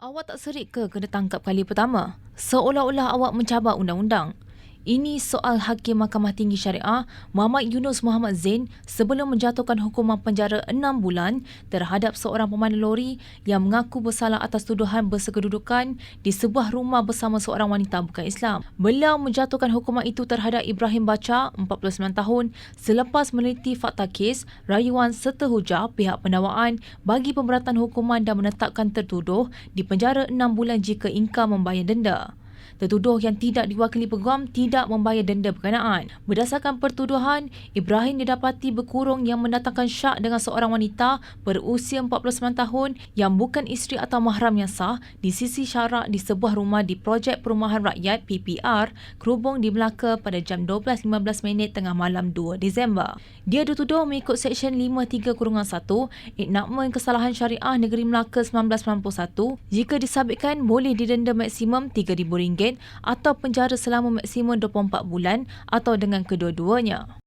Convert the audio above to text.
Awak tak serik ke kena tangkap kali pertama? Seolah-olah awak mencabar undang-undang. Ini soal Hakim Mahkamah Tinggi Syariah Muhammad Yunus Muhammad Zain sebelum menjatuhkan hukuman penjara 6 bulan terhadap seorang pemandu lori yang mengaku bersalah atas tuduhan bersekedudukan di sebuah rumah bersama seorang wanita bukan Islam. Beliau menjatuhkan hukuman itu terhadap Ibrahim Baca, 49 tahun, selepas meneliti fakta kes, rayuan serta hujah pihak pendakwaan bagi pemberatan hukuman dan menetapkan tertuduh di penjara 6 bulan jika ingkar membayar denda. Tertuduh yang tidak diwakili peguam tidak membayar denda berkenaan. Berdasarkan pertuduhan, Ibrahim didapati berkurung yang mendatangkan syak dengan seorang wanita berusia 49 tahun yang bukan isteri atau mahram yang sah di sisi syarak di sebuah rumah di Projek Perumahan Rakyat PPR, Kerubung di Melaka pada jam 12.15 minit tengah malam 2 Disember. Dia dituduh mengikut Seksyen 53-1 Enakmen Kesalahan Syariah Negeri Melaka 1991 jika disabitkan boleh didenda maksimum RM3,000 atau penjara selama maksimum 24 bulan atau dengan kedua-duanya.